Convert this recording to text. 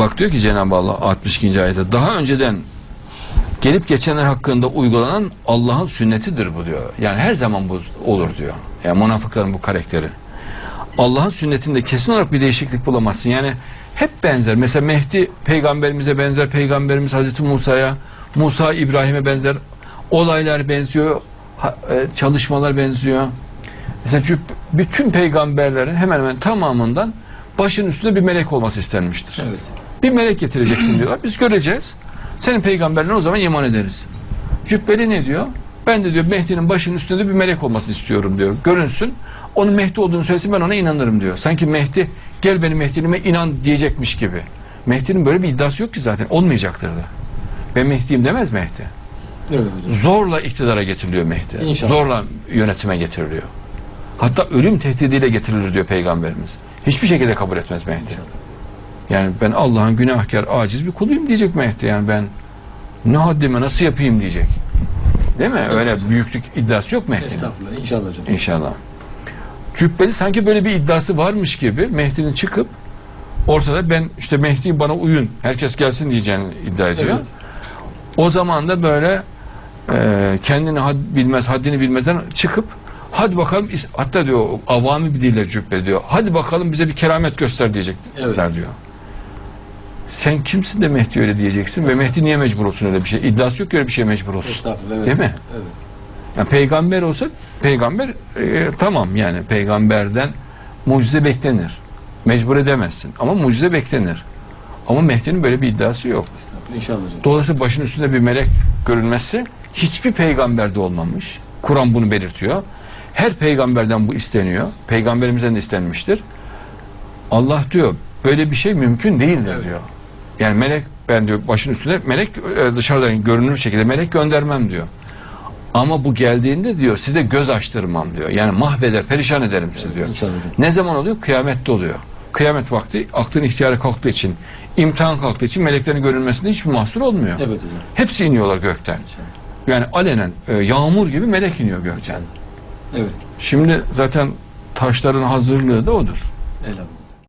Bak diyor ki Cenab-ı Allah 62. ayette daha önceden gelip geçenler hakkında uygulanan Allah'ın sünnetidir bu diyor. Yani her zaman bu olur diyor. Yani münafıkların bu karakteri. Allah'ın sünnetinde kesin olarak bir değişiklik bulamazsın. Yani hep benzer. Mesela Mehdi peygamberimize benzer. Peygamberimiz Hazreti Musa'ya, Musa İbrahim'e benzer. Olaylar benziyor. e, Çalışmalar benziyor. Mesela bütün peygamberlerin hemen hemen tamamından başın üstünde bir melek olması istenmiştir. Evet. Bir melek getireceksin diyorlar. Biz göreceğiz. Senin peygamberine o zaman iman ederiz. Cübbeli ne diyor? Ben de diyor Mehdi'nin başının üstünde bir melek olmasını istiyorum diyor. Görünsün. Onun Mehdi olduğunu söylesin ben ona inanırım diyor. Sanki Mehdi gel benim Mehdi'nime inan diyecekmiş gibi. Mehdi'nin böyle bir iddiası yok ki zaten. Olmayacaktır da. Ben Mehdi'yim demez Mehdi. Öyle. Zorla iktidara getiriliyor Mehdi. İnşallah. Zorla yönetime getiriliyor. Hatta ölüm tehdidiyle getirilir diyor Peygamberimiz. Hiçbir şekilde kabul etmez Mehdi. Yani ben Allah'ın günahkar, aciz bir kuluyum diyecek Mehdi. Yani ben ne haddime nasıl yapayım diyecek. Değil mi? Öyle büyüklük iddiası yok Mehdi'nin. Estağfurullah. İnşallah hocam. İnşallah. Cübbeli sanki böyle bir iddiası varmış gibi Mehdi'nin çıkıp ortada ben işte Mehdi'yi bana uyun, herkes gelsin diyeceğini iddia ediyor. Evet. O zaman da böyle e, kendini had, bilmez, haddini bilmezden çıkıp hadi bakalım hatta diyor avami bir dille cübbe diyor. Hadi bakalım bize bir keramet göster diyecekler Evet. diyor. Sen kimsin de Mehdi öyle diyeceksin ve Mehdi niye mecbur olsun öyle bir şey? İddiası yok öyle bir şey mecbur olsun. Estağfurullah. Evet. Değil mi? Evet. Yani peygamber olsa peygamber e, tamam yani peygamberden mucize beklenir. Mecbur edemezsin ama mucize beklenir. Ama Mehdi'nin böyle bir iddiası yok. Estağfurullah. İnşallah hocam. Dolayısıyla başın üstünde bir melek görülmesi hiçbir peygamberde olmamış. Kur'an bunu belirtiyor. Her peygamberden bu isteniyor. Peygamberimizden de istenmiştir. Allah diyor böyle bir şey mümkün değildir Evet. diyor. Yani melek ben diyor başın üstünde melek e, dışarıdan görünür şekilde melek göndermem diyor. Ama bu geldiğinde diyor size göz açtırmam diyor. Yani mahveder, perişan ederim sizi diyor. Ne zaman oluyor? Kıyamette oluyor. Kıyamet vakti aklın ihtiyarı kalktığı için, imtihan kalktığı için meleklerin görünmesinde hiçbir mahsur olmuyor. Evet hocam. Hepsi iniyorlar gökten. Yani alenen e, yağmur gibi melek iniyor gökten. Evet. Şimdi zaten taşların hazırlığı da odur. Elhamdülillah.